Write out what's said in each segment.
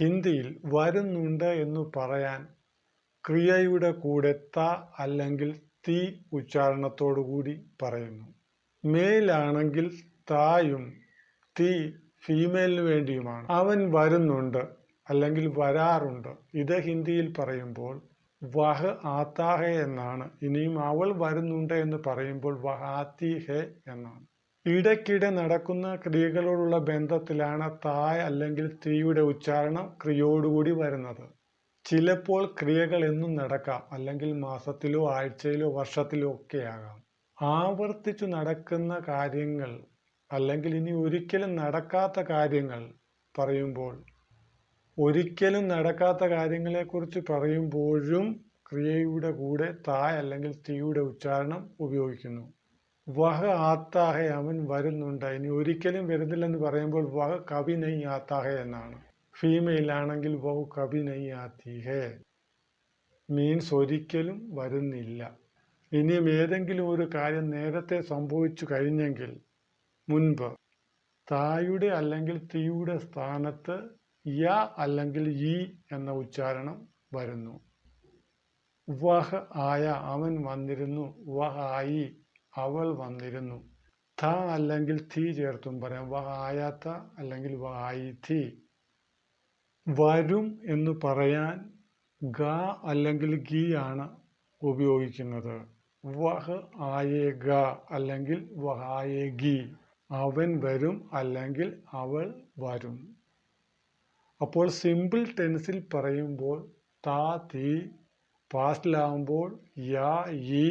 ഹിന്ദിയിൽ വരുന്നുണ്ട് എന്ന് പറയാൻ ക്രിയയുടെ കൂടെ ത അല്ലെങ്കിൽ തി ഉച്ചാരണത്തോടു കൂടി പറയുന്നു. മെയിലാണെങ്കിൽ തായും തി ഫീമെയിലിന് വേണ്ടിയുമാണ്. അവൻ വരുന്നുണ്ട് അല്ലെങ്കിൽ വരാറുണ്ട്. ഇത് ഹിന്ദിയിൽ പറയുമ്പോൾ വഹ് ആത്താഹെ എന്നാണ്. ഇനിയും അവൾ വരുന്നുണ്ട് എന്ന് പറയുമ്പോൾ വഹ് ആത്തി ഹെ എന്നാണ്. ഇടയ്ക്കിടെ നടക്കുന്ന ക്രിയകളോടുള്ള ബന്ധത്തിലാണ് തായ് അല്ലെങ്കിൽ സ്ത്രീയുടെ ഉച്ചാരണം ക്രിയയോടുകൂടി വരുന്നത്. ചിലപ്പോൾ ക്രിയകൾ എന്നും നടക്കാം അല്ലെങ്കിൽ മാസത്തിലോ ആഴ്ചയിലോ വർഷത്തിലോ ഒക്കെ ആകാം ആവർത്തിച്ചു നടക്കുന്ന കാര്യങ്ങൾ അല്ലെങ്കിൽ ഇനി ഒരിക്കലും നടക്കാത്ത കാര്യങ്ങൾ പറയുമ്പോൾ ഒരിക്കലും നടക്കാത്ത കാര്യങ്ങളെക്കുറിച്ച് പറയുമ്പോഴും ക്രിയയുടെ കൂടെ തായ് അല്ലെങ്കിൽ സ്ത്രീയുടെ ഉച്ചാരണം ഉപയോഗിക്കുന്നു. വഹ ആത്താഹ അവൻ വരുന്നുണ്ട്. ഇനി ഒരിക്കലും വരുന്നില്ലെന്ന് പറയുമ്പോൾ വഹ കവി നൈ ആത്താഹ എന്നാണ്. ഫീമെയിൽ ആണെങ്കിൽ വഹു കവി നൈ ആത്തിഹേ. മീൻസ് ഒരിക്കലും വരുന്നില്ല. ഇനിയും ഏതെങ്കിലും ഒരു കാര്യം നേരത്തെ സംഭവിച്ചു കഴിഞ്ഞെങ്കിൽ മുൻപ് തായുടെ അല്ലെങ്കിൽ തീയുടെ സ്ഥാനത്ത് യ അല്ലെങ്കിൽ ഈ എന്ന ഉച്ചാരണം വരുന്നു. വഹ് ആയ അവൻ വന്നിരുന്നു. വഹ് ആയി. അവൾ വന്നിരുന്നു. ത അല്ലെങ്കിൽ തീ ചേർത്തും പറയാം. വായാത്ത അല്ലെങ്കിൽ വായി തീ വരും എന്ന് പറയാൻ ഗ അല്ലെങ്കിൽ ഗി ആണ് ഉപയോഗിക്കുന്നത്. വഹ് ആയേ ഗ അല്ലെങ്കിൽ വഹായേഗി അവൻ വരും അല്ലെങ്കിൽ അവൾ വരും. അപ്പോൾ സിമ്പിൾ ടെൻസിൽ പറയുമ്പോൾ താ തീ പാസ്റ്റിലാകുമ്പോൾ യാ ഈ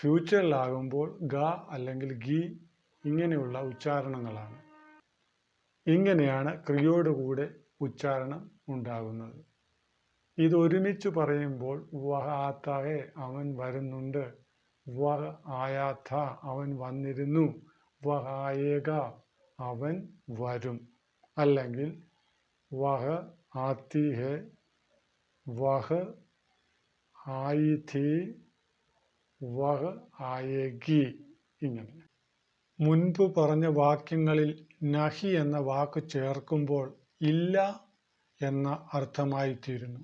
ഫ്യൂച്ചറിലാകുമ്പോൾ ഗ അല്ലെങ്കിൽ ഗി ഇങ്ങനെയുള്ള ഉച്ചാരണങ്ങളാണ്. ഇങ്ങനെയാണ് ക്രിയോടുകൂടെ ഉച്ചാരണം ഉണ്ടാകുന്നത്. ഇത് ഒരുമിച്ച് പറയുമ്പോൾ വഹ ആത്താഹെ അവൻ വരുന്നുണ്ട്. വഹ ആയാത്ത അവൻ വന്നിരുന്നു. വഹായേക അവൻ വരും. അല്ലെങ്കിൽ വഹ ആത്തി ഹെ വഹ ആയി വഹ ഇങ്ങനെ. മുൻപ് പറഞ്ഞ വാക്യങ്ങളിൽ നഹി എന്ന വാക്ക് ചേർക്കുമ്പോൾ ഇല്ല എന്ന അർത്ഥമായിത്തീരുന്നു.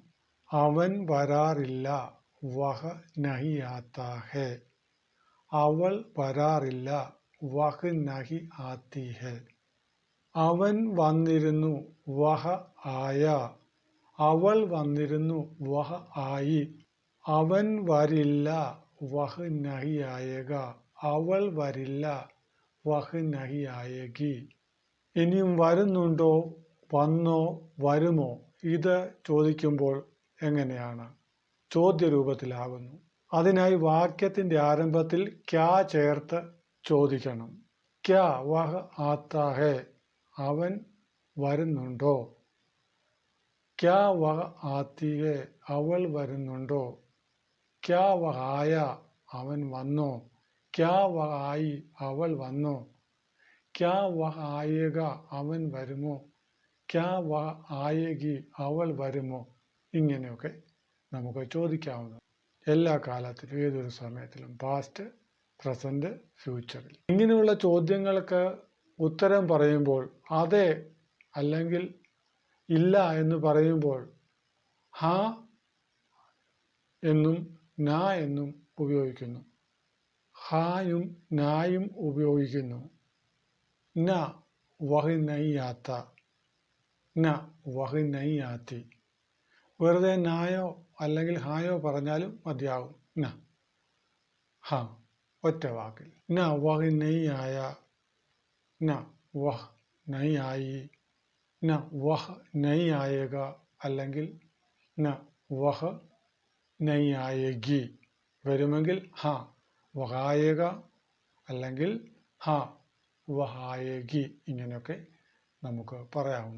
അവൻ വരാറില്ല. വഹ നഹി ആത്താ ഹെ അവൾ വരാറില്ല. വഹ് നഹി ആത്തി ഹെ അവൻ വന്നിരുന്നു. വഹ ആയ. അവൾ വന്നിരുന്നു. വഹ ആയി. അവൻ വരില്ല. വഹ് നഹി ആയേഗ അവൾ വരില്ല വഹ് നഹി ആയേഗി ഇനിയും വരുന്നുണ്ടോ? വന്നോ? വരുമോ? ഇത് ചോദിക്കുമ്പോൾ എങ്ങനെയാണ്? ചോദ്യരൂപത്തിലാകുന്നു. അതിനായി വാക്യത്തിന്റെ ആരംഭത്തിൽ ക്യാ ചേർത്ത് ചോദിക്കണം. ക്യാ വഹ് ആത്താഹേ അവൻ വരുന്നുണ്ടോ? ക്യാ വഹ് ആത്തിഹേ അവൾ വരുന്നുണ്ടോ? ക്യാ വഹായ? അവൻ വന്നോ? ക്യാ വഹായി? അവൾ വന്നോ? ക്യാ വഹായക? അവൻ വരുമോ? ക്യാ ആയേഗി അവൾ വരുമോ? ഇങ്ങനെയൊക്കെ നമുക്ക് ചോദിക്കാവുന്നത് എല്ലാ കാലത്തിലും ഏതൊരു സമയത്തിലും പാസ്റ്റ് പ്രസന്റ് ഫ്യൂച്ചറിൽ ഇങ്ങനെയുള്ള ചോദ്യങ്ങൾക്ക് ഉത്തരം പറയുമ്പോൾ അതെ അല്ലെങ്കിൽ ഇല്ല എന്ന് പറയുമ്പോൾ ഹാ എന്നും ന എന്നും ഉപയോഗിക്കുന്നു. ഹായും നായും ഉപയോഗിക്കുന്നു. ന വഹി നയ്യാത്ത ന വഹി നയ്യാത്തി വെറുതെ നായോ അല്ലെങ്കിൽ ഹായോ പറഞ്ഞാലും മതിയാകും ന. ഹ. ഒറ്റ വാക്കിൽ. ന വഹി നയ്യായ ന വഹ് നയ്യായി ന വഹ് നയ്യായക അല്ലെങ്കിൽ ന വഹ് നൈ ആയേഗി വരുമെങ്കിൽ ഹ. വഹായേക അല്ലെങ്കിൽ ഹ. വഹായേഗി. ഇങ്ങനെയൊക്കെ നമുക്ക് പറയാവുന്നു